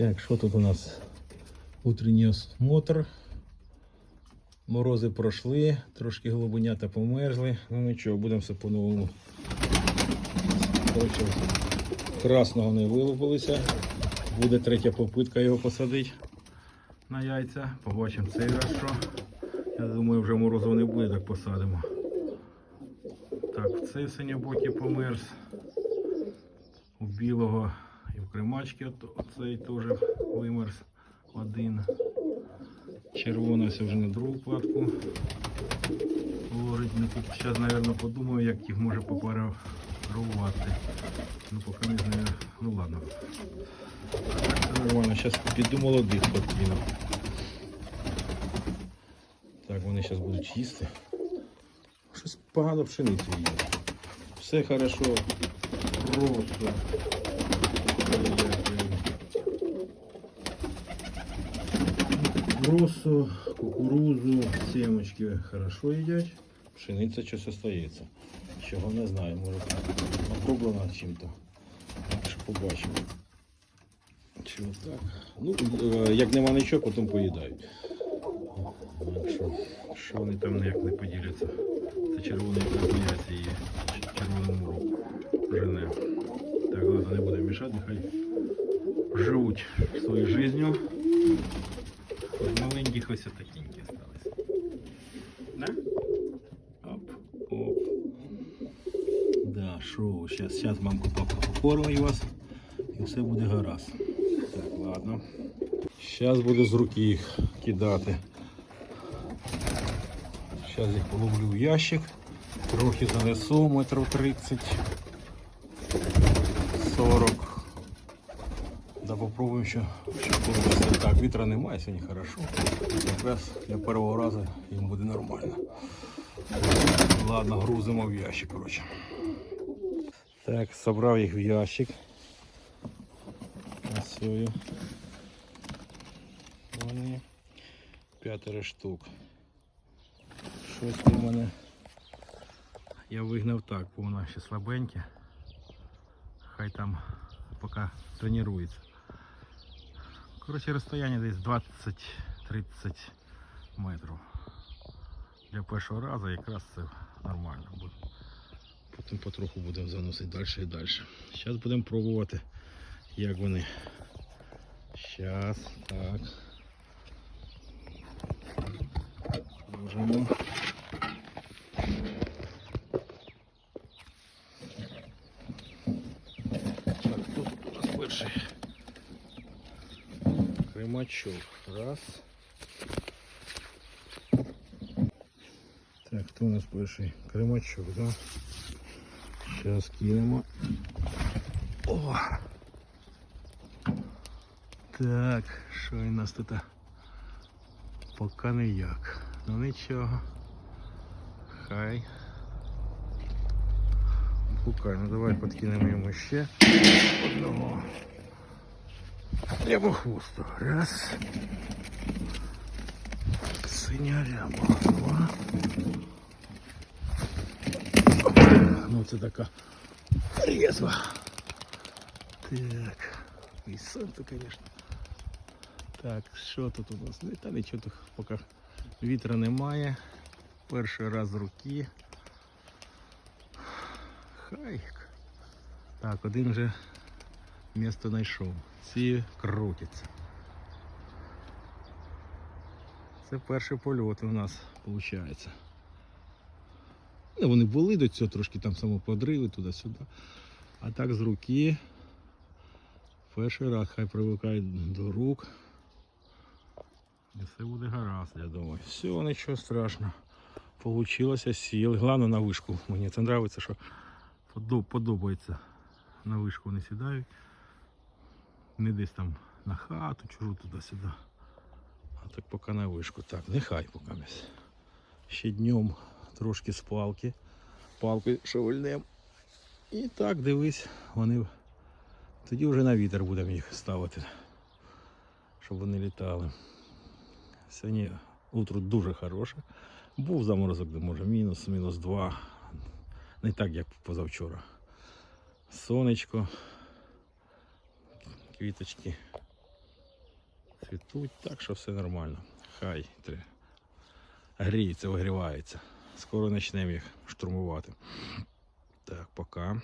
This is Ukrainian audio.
Так, що тут у нас? Утренній осмотр. Морози пройшли, трошки голубенята померзли. Ну нічого, будемо все по-новому. Красного не вилупилися. Буде третя попитка його посадити на яйця. Побачимо цей раз що. Я думаю, вже морозу не буде, так посадимо. Так, цей синьобокий померз. У білого в кримачки оцей теж вимерз один. Червона ось вже на другу платку. Ложить. Ну, тут зараз, мабуть, подумаю, як їх може попарувати. Ну, поки не знаю. Ну ладно. Це нормально, зараз піду молодих подкину. Так, вони зараз будуть їсти. Щось погано пшеницю їдять. Все хорошо. Просто. Росу, кукурузу, семечки хорошо їдять. Пшениця щось остається. Чого не знаю, може оброблена чим-то. Побачимо. Чи отак. Ну, е, як нема нічого, потім поїдають. Що, що вони там ніяк не поділяться. Це червоний яйця є. Червоному. Жене. Так, ладно, не будемо мішати, нехай живуть своєю життю. Маленьких ось такенькі остались. Да? Оп, оп. Да, шоу. Сейчас, сейчас мамку папа покормить вас і все буде гаразд. Так, ладно. Зараз буду з руки їх кидати. Зараз їх половлю в ящик. Трохи занесу, метрів 30. 40. Да попробуємо ще, що. Так, вітра немає, сьогодні хорошо. Якраз для першого разу їм буде нормально. Ладно, грузимо в ящик, коротше. Так, собрав їх в ящик. Красою. Вони п'ятеро штук. Щось у мене. Я вигнав так, бо вона ще слабеньке. Хай там поки тренується. Коротше, розстояння десь 20-30 метрів. Для першого разу якраз це нормально буде. Потім потроху будемо заносити далі і далі. Зараз будемо пробувати, як вони. Зараз, так. Ложимо. Так, тут у нас перший? Кримачок. Раз. Так, хто у нас перший? Кримачок, да? Зараз кинемо. О! Так, що у нас тут? Поки ніяк. Ну нічого. Хай. Пукай, ну давай подкинемо йому ще одного. Прямо хвосту. Раз. Синя ряба. Два. Ну це така резва. Так. І сонце, звісно. Так, що тут у нас? Ну, Та нічого тут поки вітра немає. Перший раз руки. Хай. Так, один вже місто знайшов. Ці крутяться. Це перший польот у нас виходить. Ну, вони були до цього, трошки там самоподрили туди-сюди. А так з руки. Перший раз хай привикають до рук. І все буде гаразд, я думаю. Все, нічого страшного. Получилося, сіли. Головне на вишку. Мені це подобається, що подобається. На вишку вони сідають. Не десь там на хату, чужу туди-сюди. А так поки на вишку. Так, нехай поки місь. Ще днем трошки з палки. Палкою шевельнем. І так, дивись, вони тоді вже на вітер будемо їх ставити, щоб вони літали. Сьогодні утро дуже хороше. Був заморозок, де може мінус, мінус два. Не так, як позавчора. Сонечко, квіточки цвітуть, так що все нормально. Хай три. гріється, вигрівається. Скоро почнемо їх штурмувати. Так, пока.